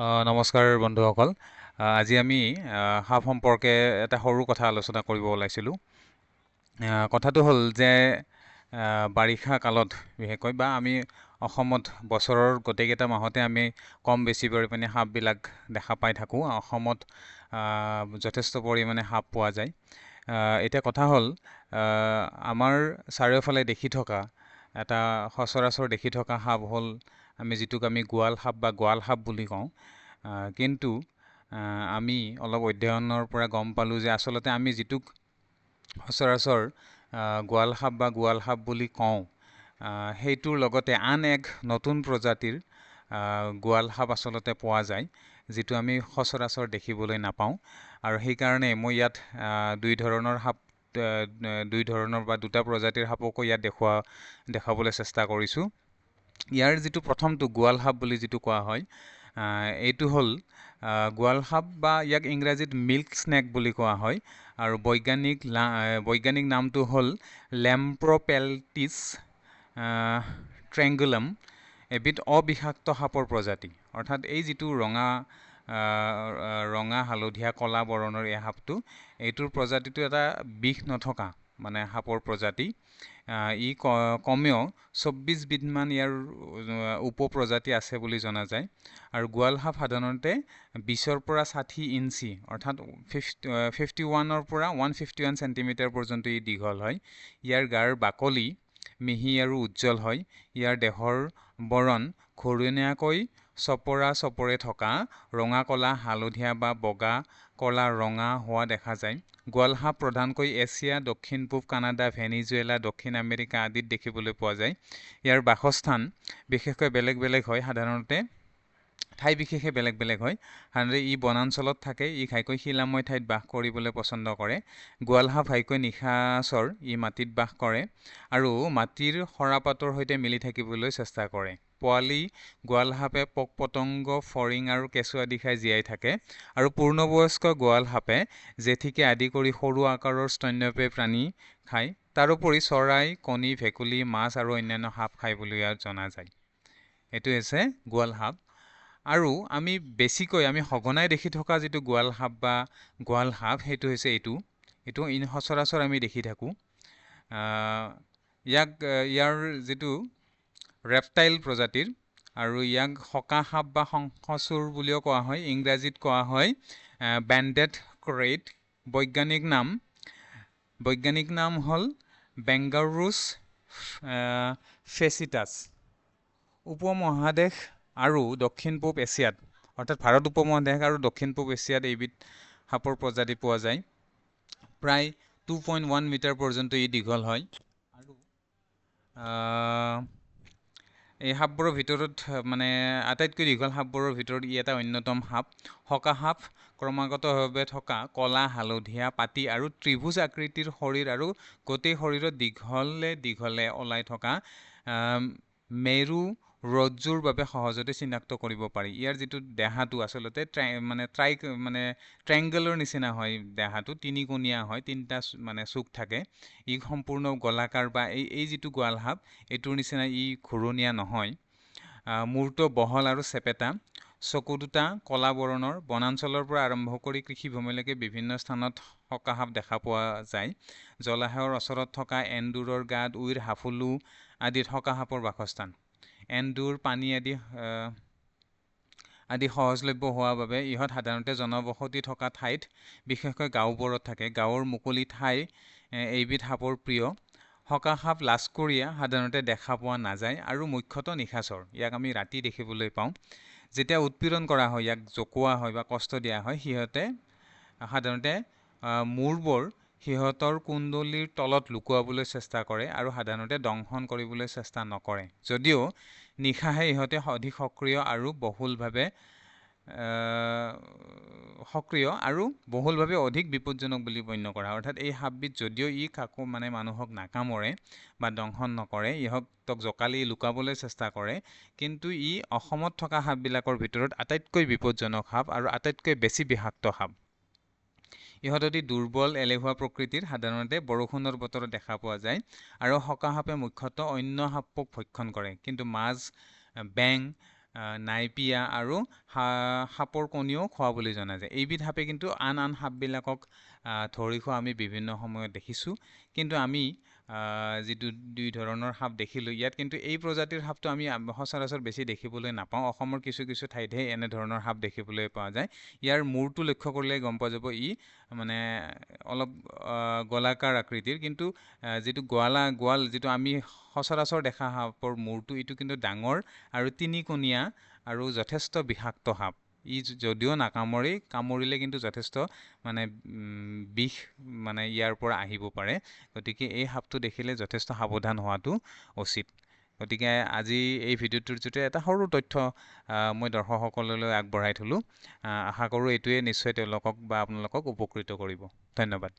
নমস্কাৰ বন্ধুসকল। আজি আমি সাপ সম্পৰ্কে এটা সৰু কথা আলোচনা কৰিব ওলাইছিলোঁ। কথাটো হ'ল যে বাৰিষা কালত বিশেষকৈ বা আমি অসমত বছৰৰ গোটেইকেইটা মাহতে আমি কম বেছি পৰিমাণে সাপবিলাক দেখা পাই থাকোঁ। অসমত যথেষ্ট পৰিমাণে সাপ পোৱা যায়। এতিয়া কথা হ'ল আমাৰ চাৰিওফালে দেখি থকা এটা সচৰাচৰ দেখি থকা সাপ হ'ল আমি যিটোক আমি গোৱাল সাপ বা গোৱাল সাপ বুলি কওঁ কিন্তু আমি অলপ অধ্যয়নৰ পৰা গম পালোঁ যে আচলতে আমি যিটোক সচৰাচৰ গোৱাল সাপ বা গোৱাল সাপ বুলি কওঁ সেইটোৰ লগতে আন এক নতুন প্ৰজাতিৰ গোৱাল সাপ আচলতে পোৱা যায় যিটো আমি সচৰাচৰ দেখিবলৈ নাপাওঁ। আৰু সেইকাৰণে মই ইয়াত দুই ধৰণৰ সাপ দুই ধৰণৰ বা দুটা প্ৰজাতিৰ সাপকো ইয়াত দেখুওৱা দেখাবলৈ চেষ্টা কৰিছোঁ। ইয়াৰ যিটো প্ৰথমটো গোৱাল সাপ বুলি যিটো কোৱা হয় এইটো হ'ল গোৱাল সাপ বা ইয়াক ইংৰাজীত মিল্ক স্নেক বুলি কোৱা হয়। আৰু বৈজ্ঞানিক বৈজ্ঞানিক নামটো হ'ল লেম্প্ৰপেলটিছ ট্ৰেংগুলাম এবিধ অবিষাক্ত সাপৰ প্ৰজাতি। অৰ্থাৎ এই যিটো ৰঙা ৰঙা হালধীয়া ক'লা বৰণৰ এই সাপটো এইটোৰ প্ৰজাতিটো এটা বিষ নথকা। মানে সাপৰ প্ৰজাতি। ই কমেও চৌব্বিছ বিধমান ইয়াৰ উপপ্ৰজাতি আছে বুলি জনা যায়। আৰু গোৱাল সাপ সাধাৰণতে বিছৰ পৰা ষাঠি ইঞ্চি অৰ্থাৎ ফিফটি ফিফটি ওৱানৰ পৰা ওৱান ফিফটি ওৱান চেণ্টিমিটাৰ পৰ্যন্ত ই দীঘল হয়। ইয়াৰ গাৰ বাকলি মিহি আৰু উজ্জ্বল হয়। ইয়াৰ দেহৰ বৰণ ঘূৰণীয়াকৈ চপৰা চপৰে থকা ৰঙা ক'লা হালধীয়া বা বগা ক'লা ৰঙা হোৱা দেখা যায়। গোৱাল সাপ প্ৰধানকৈ এছিয়া দক্ষিণ পূব কানাডা ভেনিজুৱেলা দক্ষিণ আমেৰিকা আদিত দেখিবলৈ পোৱা যায়। ইয়াৰ বাসস্থান বিশেষকৈ বেলেগ বেলেগ হয় সাধাৰণতে ঠাই বিশেষে বেলেগ বেলেগ হয়। সাধাৰণতে ই বনাঞ্চলত থাকে ই ঘাইকৈ শিলাময় ঠাইত বাস কৰিবলৈ পচন্দ কৰে। গোৱাল সাপ ঘাইকৈ নিশাচৰ ই মাটিত বাস কৰে আৰু মাটিৰ সৰাপাতৰ সৈতে মিলি থাকিবলৈ চেষ্টা কৰে। পোৱালি গোৱাল সাপে পোক পতংগ ফৰিং আৰু কেঁচু আদি খাই জীয়াই থাকে আৰু পূৰ্ণবয়স্ক গোৱাল সাপে জেঠিকে আদি কৰি সৰু আকাৰৰ স্তন্যপায়ী প্ৰাণী খায়। তাৰোপৰি চৰাই কণী ভেকুলী মাছ আৰু অন্যান্য সাপ খায় বুলি ইয়াত জনা যায়। এইটো হৈছে গোৱাল সাপ আৰু আমি বেছিকৈ আমি সঘনাই দেখি থকা যিটো গোৱাল সাপ বা গোৱাল সাপ সেইটো হৈছে এইটো। এইটো ইন সচৰাচৰ আমি দেখি থাকোঁ। ইয়াক ইয়াৰ যিটো ৰেপটাইল প্ৰজাতিৰ আৰু ইয়াক সকা সাপ বা শংখচূড় বুলিও কোৱা হয় ইংৰাজীত কোৱা হয় বেণ্ডেড ক্ৰেট বৈজ্ঞানিক নাম। বৈজ্ঞানিক নাম হ'ল বেংগাৰুছ ফেচিটাছ উপমহাদেশ আৰু দক্ষিণ পূব এছিয়াত অৰ্থাৎ ভাৰত উপমহাদেশ আৰু দক্ষিণ পূব এছিয়াত এইবিধ সাপৰ প্ৰজাতি পোৱা যায়। প্ৰায় টু পইণ্ট ওৱান মিটাৰ পৰ্যন্ত ই দীঘল হয়। আৰু এই সাপবোৰৰ ভিতৰত মানে আটাইতকৈ দীঘল সাপবোৰৰ ভিতৰত ই এটা অন্যতম সাপ। সকা সাপ ক্ৰমাগতভাৱে থকা ক'লা হালধীয়া পাতি আৰু ত্ৰিভুজ আকৃতিৰ শৰীৰ আৰু গোটেই শৰীৰত দীঘলে দীঘলে ওলাই থকা মেৰু ৰজ্জুৰ বাবে সহজতে চিনাক্ত কৰিব পাৰি। ইয়াৰ যিটো দেহাটো আচলতে ট্ৰাই মানে ট্ৰাই মানে ট্ৰাইংগলৰ নিচিনা হয় দেহাটো তিনিকোণীয়া হয় তিনিটা মানে চুক থাকে। ই সম্পূৰ্ণ গোলাকাৰ বা এই এই যিটো গোৱাল সাপ এইটোৰ নিচিনা ই ঘূৰণীয়া নহয়। মূৰটো বহল আৰু চেপেটা। চকু দুটা ক'লা বৰণৰ। বনাঞ্চলৰ পৰা আৰম্ভ কৰি কৃষিভূমিলৈকে বিভিন্ন স্থানত সকা সাপ দেখা পোৱা যায়। জলাশয়ৰ ওচৰত থকা এন্দুৰৰ গাত উইৰ হাফলু আদিত সকা সাপৰ বাসস্থান। এন্দুৰ পানী আদি আদি সহজলভ্য হোৱাৰ বাবে ইহঁত সাধাৰণতে জনবসতি থকা ঠাইত বিশেষকৈ গাঁওবোৰত থাকে। গাঁৱৰ মুকলি ঠাই এইবিধ সাপৰ প্ৰিয়। সকা সাপ লাজকৰীয়া সাধাৰণতে দেখা পোৱা নাযায় আৰু মুখ্যতঃ নিশাচৰ। ইয়াক আমি ৰাতি দেখিবলৈ পাওঁ। যেতিয়া উৎপীড়ন কৰা হয় ইয়াক জোকোৱা হয় বা কষ্ট দিয়া হয় সিহঁতে সাধাৰণতে মূৰবোৰ সিহঁতৰ কুণ্ডলীৰ তলত লুকুৱাবলৈ চেষ্টা কৰে আৰু সাধাৰণতে দংশন কৰিবলৈ চেষ্টা নকৰে যদিও নিশাহে ইহঁতে অধিক সক্ৰিয় আৰু বহুলভাৱে সক্ৰিয় আৰু বহুলভাৱে অধিক বিপদজনক বুলি গণ্য কৰা। অৰ্থাৎ এই সাপবিধ যদিও ই কাকো মানে মানুহক নাকামৰে বা দংশন নকৰে ইহঁতক জোকালি লুকাবলৈ চেষ্টা কৰে কিন্তু ই অসমত থকা সাপবিলাকৰ ভিতৰত আটাইতকৈ বিপদজনক সাপ আৰু আটাইতকৈ বেছি বিষাক্ত সাপ ইহঁত অতি দুৰ্বল এলেহুৱা প্ৰকৃতিৰ। সাধাৰণতে বৰষুণৰ বতৰত দেখা পোৱা যায় আৰু সকা সাপে মুখ্যতঃ অন্য সাপক ভক্ষণ কৰে। কিন্তু মাছ বেং নাইপিয়া আৰু সাপৰ কণীও খোৱা বুলি জনা যায়। এইবিধ সাপে কিন্তু আন আন সাপবিলাকক ধৰি খোৱা আমি বিভিন্ন সময়ত দেখিছোঁ। কিন্তু আমি যিটো দুই ধৰণৰ সাপ দেখিলোঁ। ইয়াত কিন্তু এই প্ৰজাতিৰ সাপটো আমি সচৰাচৰ বেছি দেখিবলৈ নাপাওঁ। অসমৰ কিছু কিছু ঠাইতহে এনেধৰণৰ সাপ দেখিবলৈ পোৱা যায়। ইয়াৰ মূৰটো লক্ষ্য কৰিলে গম পোৱা যাব ই মানে অলপ গলাকাৰ আকৃতিৰ। কিন্তু যিটো গোৱালা গোৱাল যিটো আমি সচৰাচৰ দেখা সাপৰ মূৰটো এইটো কিন্তু ডাঙৰ আৰু তিনিকণীয়া আৰু যথেষ্ট বিষাক্ত সাপ। ই যদিও নাকামুৰে কামুৰিলে কিন্তু যথেষ্ট মানে বিষ মানে ইয়াৰ পৰা আহিব পাৰে। গতিকে এই সাপটো দেখিলে যথেষ্ট সাৱধান হোৱাটো উচিত। গতিকে আজি এই ভিডিঅ'টোৰ জৰিয়তে এটা সৰু তথ্য মই দৰ্শকসকললৈ আগবঢ়াই থলোঁ। আশা কৰোঁ এইটোৱে নিশ্চয় তেওঁলোকক বা আপোনালোকক উপকৃত কৰিব। ধন্যবাদ।